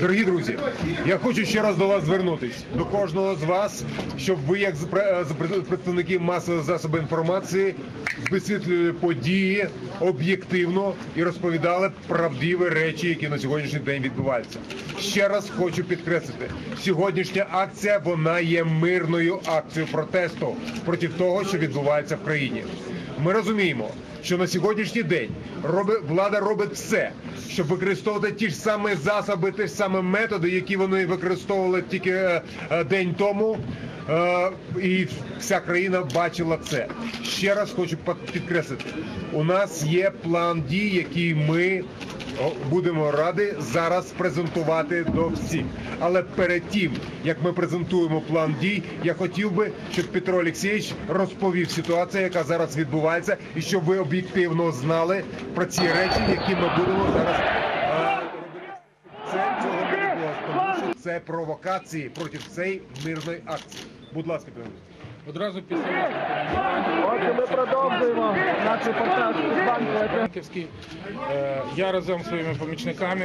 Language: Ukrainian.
Дорогі друзі, я хочу ще раз до вас звернутись до кожного з вас, щоб ви, як пре- представники масових засобів інформації, висвітлювали події об'єктивно і розповідали правдиві речі, які на сьогоднішній день відбуваються. Ще раз хочу підкреслити: сьогоднішня акція вона є мирною акцією протесту проти того, що відбувається в країні. Ми розуміємо, що на сьогоднішній день роби, влада робить все, щоб використовувати ті ж самі засоби, ті ж самі методи, які вони використовували тільки е, е, день тому. Е, і вся країна бачила це. Ще раз хочу підкреслити: у нас є план дій, який ми будемо раді зараз презентувати до всіх. Але перед тим, як ми презентуємо план дій, я хотів би, щоб Петро Олексійович розповів ситуацію, яка зараз відбувається, і щоб ви об'єктивно знали про ці речі, які ми будемо зараз е. Це провокації проти цієї мирної акції. Будь ласка, Петро. Одразу після Отже, ми продовжуємо наш репортаж з банку. Банківський. Е, Я разом зі своїми помічниками